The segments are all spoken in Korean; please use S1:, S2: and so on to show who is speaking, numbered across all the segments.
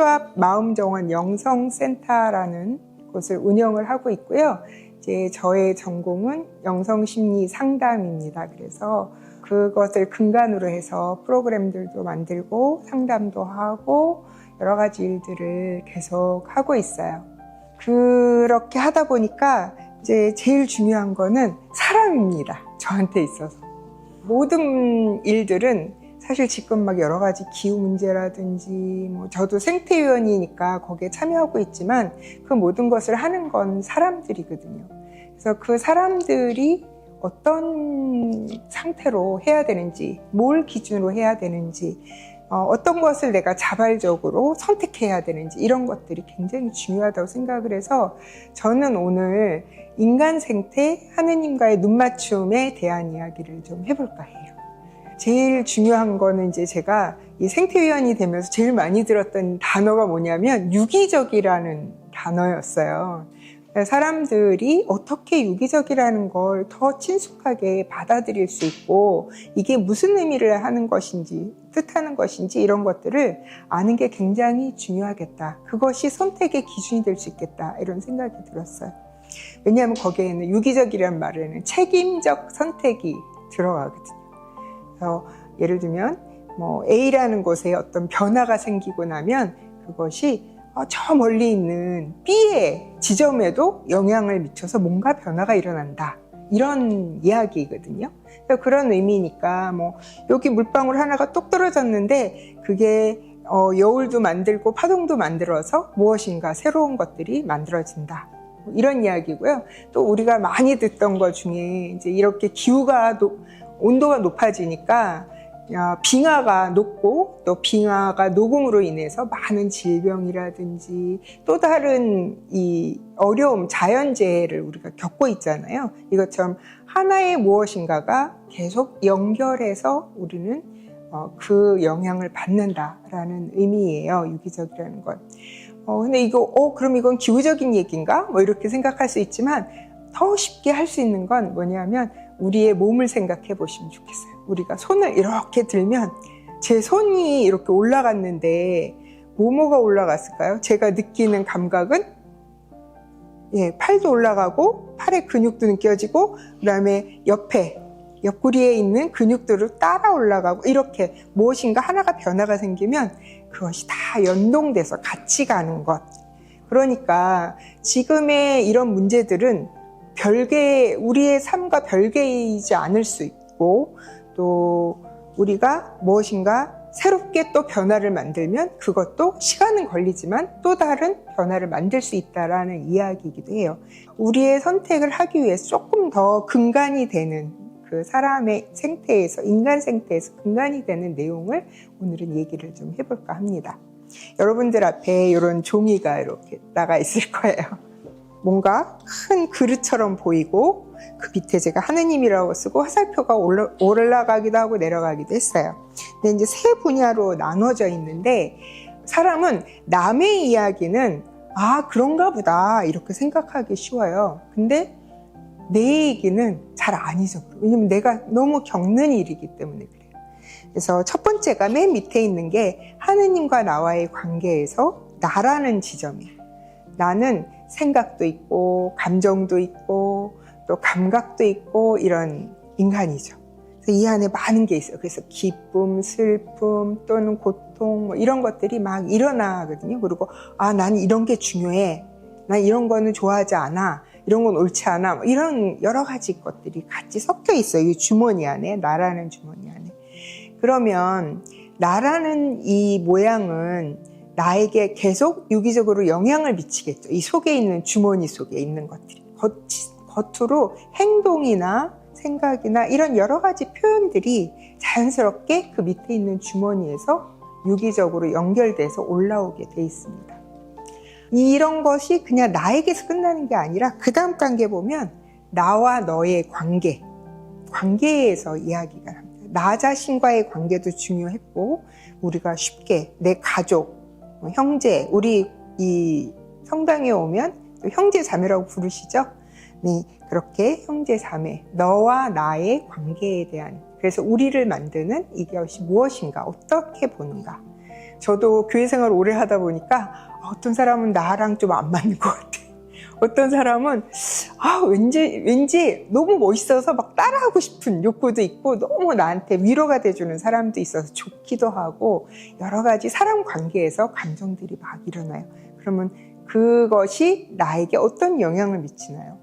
S1: 성조합 마음정원 영성센터라는 곳을 운영을 하고 있고요. 이제 저의 전공은 영성심리 상담입니다. 그래서 그것을 근간으로 해서 프로그램들도 만들고 상담도 하고 여러 가지 일들을 계속 하고 있어요. 그렇게 하다 보니까 이제 제일 중요한 거는 사람입니다. 저한테 있어서. 모든 일들은 사실 지금 막 여러 가지 기후 문제라든지 뭐 저도 생태위원이니까 거기에 참여하고 있지만 그 모든 것을 하는 건 사람들이거든요. 그래서 그 사람들이 어떤 상태로 해야 되는지, 뭘 기준으로 해야 되는지, 어, 떤 것을 내가 자발적으로 선택해야 되는지 이런 것들이 굉장히 중요하다고 생각을 해서 저는 오늘 인간 생태 하느님과의 눈맞춤에 대한 이야기를 좀 해볼까 해요. 제일 중요한 거는 이제 제가 이 생태위원이 되면서 제일 많이 들었던 단어가 뭐냐면 유기적이라는 단어였어요. 사람들이 어떻게 유기적이라는 걸 더 친숙하게 받아들일 수 있고 이게 무슨 의미를 하는 것인지 뜻하는 것인지 이런 것들을 아는 게 굉장히 중요하겠다. 그것이 선택의 기준이 될 수 있겠다. 이런 생각이 들었어요. 왜냐하면 거기에는 유기적이란 말에는 책임적 선택이 들어가거든요. 그래서 예를 들면 뭐 A라는 곳에 어떤 변화가 생기고 나면 그것이 어, 저 멀리 있는 B의 지점에도 영향을 미쳐서 뭔가 변화가 일어난다. 이런 이야기거든요. 그런 의미니까 뭐 여기 물방울 하나가 똑 떨어졌는데 그게 어, 여울도 만들고 파동도 만들어서 무엇인가 새로운 것들이 만들어진다. 뭐 이런 이야기고요. 또 우리가 많이 듣던 것 중에 이제 이렇게 기후가 높, 온도가 높아지니까 빙하가 녹고 또 빙하가 녹음으로 인해서 많은 질병이라든지 또 다른 이 어려움, 자연재해를 우리가 겪고 있잖아요. 이것처럼 하나의 무엇인가가 계속 연결해서 우리는 어, 그 영향을 받는다라는 의미예요. 유기적이라는 건. 어, 근데 이거, 어, 그럼 이건 기후적인 얘기인가? 뭐 이렇게 생각할 수 있지만 더 쉽게 할 수 있는 건 뭐냐면 우리의 몸을 생각해 보시면 좋겠어요. 우리가 손을 이렇게 들면 제 손이 이렇게 올라갔는데 뭐뭐가 올라갔을까요? 제가 느끼는 감각은 예, 팔도 올라가고 팔의 근육도 느껴지고 그다음에 옆에 옆구리에 있는 근육들을 따라 올라가고 이렇게 무엇인가 하나가 변화가 생기면 그것이 다 연동돼서 같이 가는 것. 그러니까 지금의 이런 문제들은 별개 우리의 삶과 별개이지 않을 수 있고 또 우리가 무엇인가 새롭게 또 변화를 만들면 그것도 시간은 걸리지만 또 다른 변화를 만들 수 있다라는 이야기이기도 해요. 우리의 선택을 하기 위해 조금 더 근간이 되는 그 사람의 생태에서 인간 생태에서 근간이 되는 내용을 오늘은 얘기를 좀 해볼까 합니다. 여러분들 앞에 이런 종이가 이렇게 나가 있을 거예요. 뭔가 큰 그릇처럼 보이고 그 밑에 제가 하느님이라고 쓰고 화살표가 올라, 올라가기도 하고 내려가기도 했어요. 근데 이제 세 분야로 나눠져 있는데 사람은 남의 이야기는 아 그런가 보다 이렇게 생각하기 쉬워요. 근데 내 얘기는 잘 아니죠. 왜냐면 내가 너무 겪는 일이기 때문에 그래요. 그래서 첫 번째가 맨 밑에 있는 게 하느님과 나와의 관계에서 나라는 지점이에요. 나는 생각도 있고 감정도 있고 또 감각도 있고 이런 인간이죠. 이 안에 많은 게 있어요. 그래서 기쁨, 슬픔 또는 고통 뭐 이런 것들이 막 일어나거든요. 그리고 아, 난 이런 게 중요해. 난 이런 거는 좋아하지 않아. 이런 건 옳지 않아. 뭐 이런 여러 가지 것들이 같이 섞여 있어요. 이 주머니 안에, 나라는 주머니 안에. 그러면 나라는 이 모양은 나에게 계속 유기적으로 영향을 미치겠죠. 이 속에 있는 주머니 속에 있는 것들이. 겉, 겉으로 행동이나 생각이나 이런 여러 가지 표현들이 자연스럽게 그 밑에 있는 주머니에서 유기적으로 연결돼서 올라오게 돼 있습니다. 이런 것이 그냥 나에게서 끝나는 게 아니라 그 다음 단계 보면 나와 너의 관계, 관계에서 이야기가 합니다. 나 자신과의 관계도 중요했고 우리가 쉽게 내 가족, 뭐 형제, 우리 이 성당에 오면 형제 자매라고 부르시죠? 네, 그렇게 형제 자매, 너와 나의 관계에 대한 그래서 우리를 만드는 이것이 무엇인가, 어떻게 보는가. 저도 교회 생활 오래 하다 보니까 어떤 사람은 나랑 좀 안 맞는 것 같아. 어떤 사람은 아 왠지 왠지 너무 멋있어서 막 따라하고 싶은 욕구도 있고 너무 나한테 위로가 돼주는 사람도 있어서 좋기도 하고 여러 가지 사람 관계에서 감정들이 막 일어나요. 그러면 그것이 나에게 어떤 영향을 미치나요?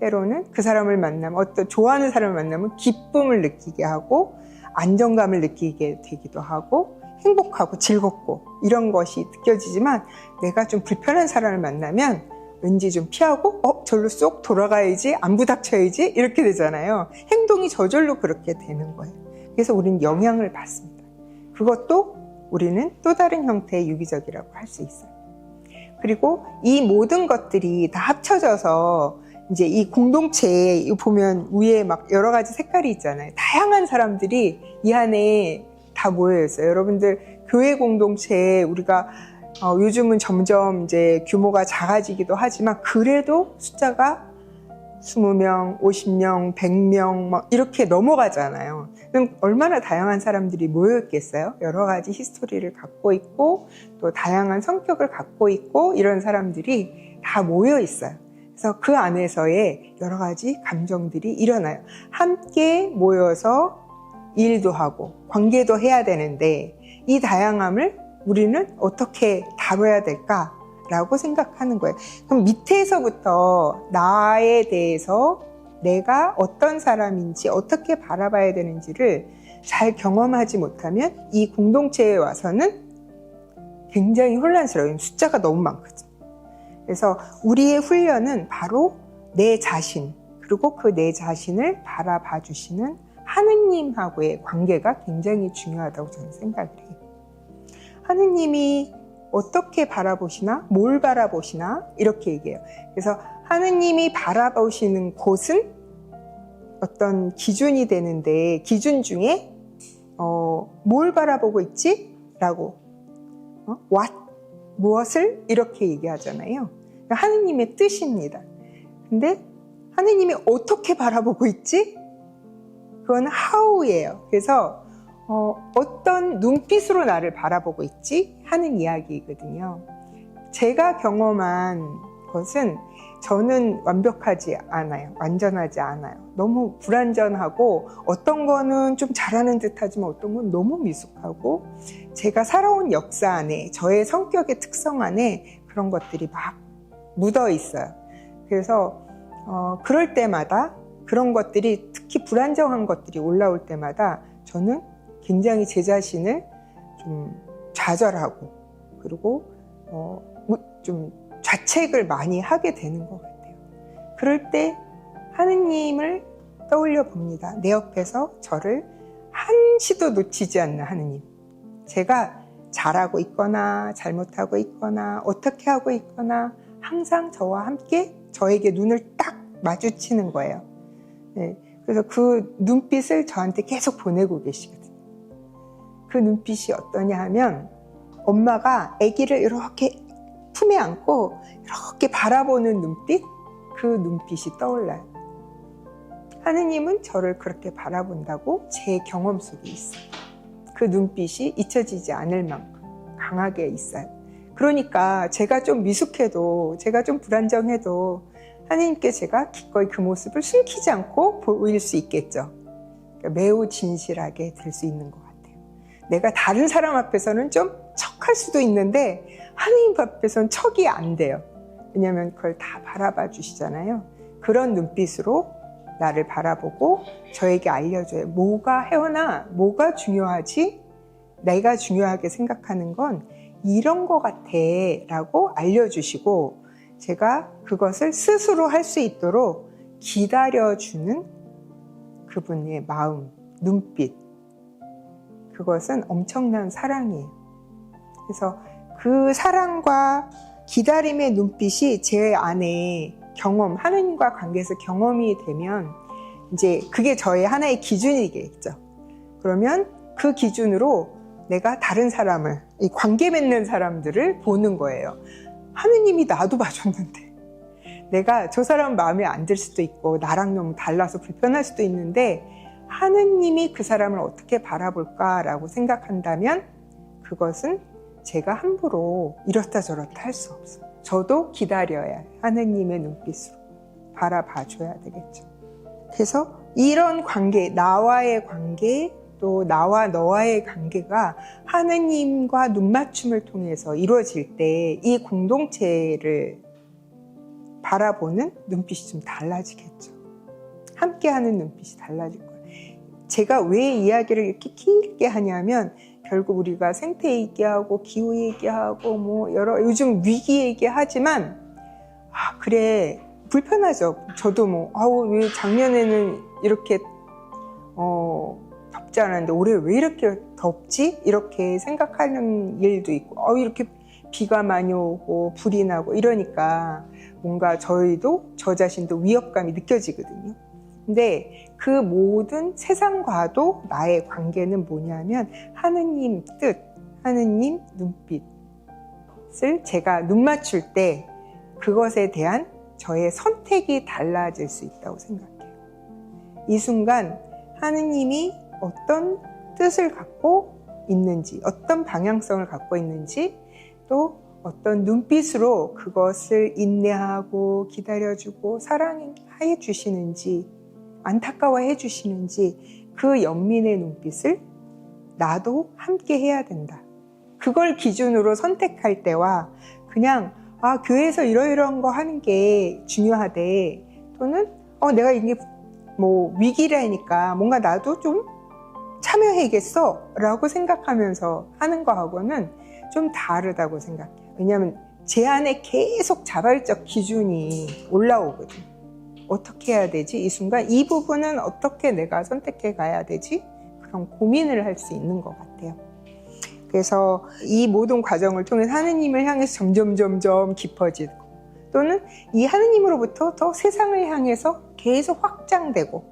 S1: 때로는 그 사람을 만나면 어떤 좋아하는 사람을 만나면 기쁨을 느끼게 하고 안정감을 느끼게 되기도 하고 행복하고 즐겁고 이런 것이 느껴지지만 내가 좀 불편한 사람을 만나면 왠지 좀 피하고 어 절로 쏙 돌아가야지 안 부닥쳐야지 이렇게 되잖아요. 행동이 저절로 그렇게 되는 거예요. 그래서 우리는 영향을 받습니다. 그것도 우리는 또 다른 형태의 유기적이라고 할 수 있어요. 그리고 이 모든 것들이 다 합쳐져서 이제 이 공동체에 보면 위에 막 여러 가지 색깔이 있잖아요. 다양한 사람들이 이 안에 다 모여 있어요. 여러분들 교회 공동체에 우리가 어, 요즘은 점점 이제 규모가 작아지기도 하지만 그래도 숫자가 20명, 50명, 100명 막 이렇게 넘어가잖아요. 그럼 얼마나 다양한 사람들이 모여 있겠어요? 여러 가지 히스토리를 갖고 있고 또 다양한 성격을 갖고 있고 이런 사람들이 다 모여 있어요. 그래서 그 안에서의 여러 가지 감정들이 일어나요. 함께 모여서 일도 하고 관계도 해야 되는데 이 다양함을 우리는 어떻게 다뤄야 될까 라고 생각하는 거예요. 그럼 밑에서부터 나에 대해서 내가 어떤 사람인지 어떻게 바라봐야 되는지를 잘 경험하지 못하면 이 공동체에 와서는 굉장히 혼란스러워요. 숫자가 너무 많거든요. 그래서 우리의 훈련은 바로 내 자신, 그리고 그 내 자신을 바라봐 주시는 하느님하고의 관계가 굉장히 중요하다고 저는 생각을 해요. 하느님이 어떻게 바라보시나, 뭘 바라보시나, 이렇게 얘기해요. 그래서 하느님이 바라보시는 곳은 어떤 기준이 되는데, 기준 중에, 어, 뭘 바라보고 있지? 라고, 어? what? 무엇을? 이렇게 얘기하잖아요. 그러니까 하느님의 뜻입니다. 근데 하느님이 어떻게 바라보고 있지? 그건 how예요. 그래서 어, 어떤 눈빛으로 나를 바라보고 있지? 하는 이야기거든요. 제가 경험한 것은 저는 완벽하지 않아요. 완전하지 않아요. 너무 불완전하고 어떤 거는 좀 잘하는 듯 하지만 어떤 건 너무 미숙하고 제가 살아온 역사 안에 저의 성격의 특성 안에 그런 것들이 막 묻어 있어요. 그래서 어, 그럴 때마다 그런 것들이 특히 불안정한 것들이 올라올 때마다 저는 굉장히 제 자신을 좀 좌절하고 그리고 어, 좀 자책을 많이 하게 되는 것 같아요. 그럴 때 하느님을 떠올려 봅니다. 내 옆에서 저를 한시도 놓치지 않는 하느님. 제가 잘하고 있거나 잘못하고 있거나 어떻게 하고 있거나 항상 저와 함께 저에게 눈을 딱 마주치는 거예요. 네, 그래서 그 눈빛을 저한테 계속 보내고 계시거든요. 그 눈빛이 어떠냐 하면 엄마가 아기를 이렇게 품에 안고 이렇게 바라보는 눈빛, 그 눈빛이 떠올라요. 하느님은 저를 그렇게 바라본다고 제 경험 속에 있어요. 그 눈빛이 잊혀지지 않을 만큼 강하게 있어요. 그러니까 제가 좀 미숙해도, 제가 좀 불안정해도 하느님께 제가 기꺼이 그 모습을 숨기지 않고 보일 수 있겠죠. 그러니까 매우 진실하게 될 수 있는 것 같아요. 내가 다른 사람 앞에서는 좀 척할 수도 있는데 하느님 앞에서는 척이 안 돼요. 왜냐하면 그걸 다 바라봐 주시잖아요. 그런 눈빛으로 나를 바라보고 저에게 알려줘요. 뭐가 혜원아, 뭐가 중요하지? 내가 중요하게 생각하는 건 이런 거 같아 라고 알려주시고 제가 그것을 스스로 할 수 있도록 기다려주는 그분의 마음, 눈빛. 그것은 엄청난 사랑이에요. 그래서 그 사랑과 기다림의 눈빛이 제 안에 경험, 하느님과 관계에서 경험이 되면 이제 그게 저의 하나의 기준이겠죠. 그러면 그 기준으로 내가 다른 사람을, 이 관계 맺는 사람들을 보는 거예요. 하느님이 나도 봐줬는데. 내가 저 사람 마음에 안 들 수도 있고, 나랑 너무 달라서 불편할 수도 있는데, 하느님이 그 사람을 어떻게 바라볼까라고 생각한다면, 그것은 제가 함부로 이렇다 저렇다 할 수 없어요. 저도 기다려야 하느님의 눈빛으로 바라봐 줘야 되겠죠. 그래서 이런 관계, 나와의 관계, 또 나와 너와의 관계가 하느님과 눈맞춤을 통해서 이루어질 때 이 공동체를 바라보는 눈빛이 좀 달라지겠죠. 함께하는 눈빛이 달라질 거예요. 제가 왜 이야기를 이렇게 길게 하냐면 결국 우리가 생태 얘기하고 기후 얘기하고 뭐 여러 요즘 위기 얘기하지만 아 그래 불편하죠. 저도 뭐 아우 왜 작년에는 이렇게 어 덥지 않았는데 올해 왜 이렇게 덥지 이렇게 생각하는 일도 있고 어 이렇게 비가 많이 오고 불이 나고 이러니까 뭔가 저희도 저 자신도 위협감이 느껴지거든요. 근데 그 모든 세상과도 나의 관계는 뭐냐면 하느님 뜻, 하느님 눈빛을 제가 눈 맞출 때 그것에 대한 저의 선택이 달라질 수 있다고 생각해요. 이 순간 하느님이 어떤 뜻을 갖고 있는지, 어떤 방향성을 갖고 있는지, 또 어떤 눈빛으로 그것을 인내하고 기다려주고 사랑해 주시는지, 안타까워해 주시는지 그 연민의 눈빛을 나도 함께 해야 된다. 그걸 기준으로 선택할 때와 그냥 아 교회에서 이러이러한 거 하는 게 중요하대 또는 어 내가 이게 뭐 위기라니까 뭔가 나도 좀 참여해야겠어 라고 생각하면서 하는 거하고는 좀 다르다고 생각해요. 왜냐하면 제 안에 계속 자발적 기준이 올라오거든요. 어떻게 해야 되지? 이 순간 이 부분은 어떻게 내가 선택해 가야 되지? 그런 고민을 할 수 있는 것 같아요. 그래서 이 모든 과정을 통해서 하느님을 향해서 점점 점점 깊어지고 또는 이 하느님으로부터 더 세상을 향해서 계속 확장되고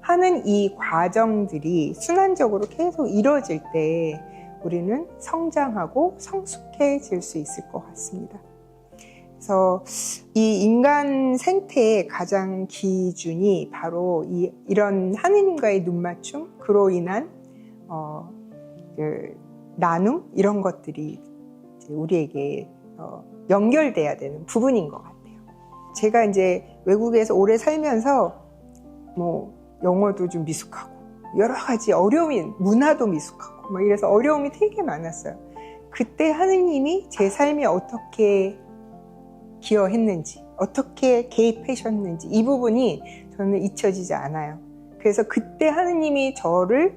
S1: 하는 이 과정들이 순환적으로 계속 이루어질 때 우리는 성장하고 성숙해질 수 있을 것 같습니다. 그래서 이 인간 생태의 가장 기준이 바로 이, 이런 하느님과의 눈맞춤, 그로 인한 어, 그 나눔 이런 것들이 우리에게 어, 연결돼야 되는 부분인 것 같아요. 제가 이제 외국에서 오래 살면서 뭐 영어도 좀 미숙하고 여러 가지 어려움이 문화도 미숙하고 뭐 이래서 어려움이 되게 많았어요. 그때 하느님이 제 삶에 어떻게 기여했는지, 어떻게 개입하셨는지 이 부분이 저는 잊혀지지 않아요. 그래서 그때 하느님이 저를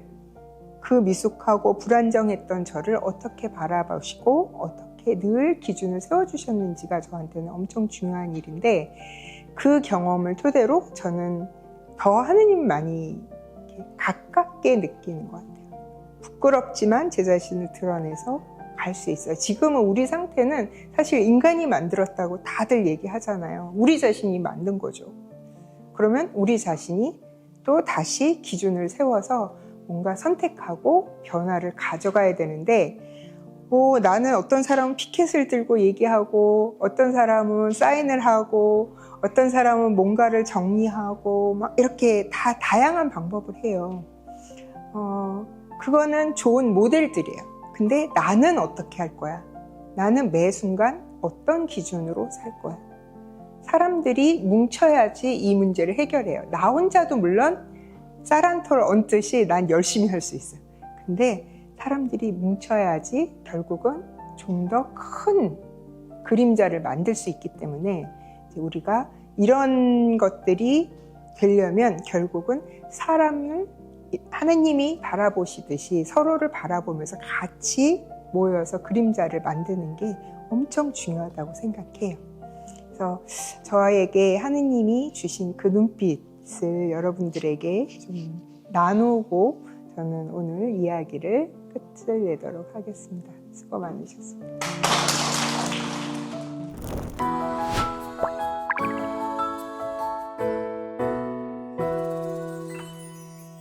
S1: 그 미숙하고 불안정했던 저를 어떻게 바라보시고 어떻게 늘 기준을 세워주셨는지가 저한테는 엄청 중요한 일인데 그 경험을 토대로 저는 더 하느님 많이 가깝게 느끼는 것 같아요. 부끄럽지만 제 자신을 드러내서 갈 수 있어요. 지금은 우리 상태는 사실 인간이 만들었다고 다들 얘기하잖아요. 우리 자신이 만든 거죠. 그러면 우리 자신이 또 다시 기준을 세워서 뭔가 선택하고 변화를 가져가야 되는데, 오, 나는 어떤 사람은 피켓을 들고 얘기하고, 어떤 사람은 사인을 하고, 어떤 사람은 뭔가를 정리하고, 막 이렇게 다 다양한 방법을 해요. 어, 그거는 좋은 모델들이에요. 근데 나는 어떻게 할 거야? 나는 매 순간 어떤 기준으로 살 거야? 사람들이 뭉쳐야지 이 문제를 해결해요. 나 혼자도 물론 쌀한톨 얹듯이 난 열심히 할 수 있어요. 근데 사람들이 뭉쳐야지 결국은 좀 더 큰 그림자를 만들 수 있기 때문에 우리가 이런 것들이 되려면 결국은 사람을 하느님이 바라보시듯이 서로를 바라보면서 같이 모여서 그림자를 만드는 게 엄청 중요하다고 생각해요. 그래서 저에게 하느님이 주신 그 눈빛을 여러분들에게 좀 나누고 저는 오늘 이야기를 끝을 내도록 하겠습니다. 수고 많으셨습니다.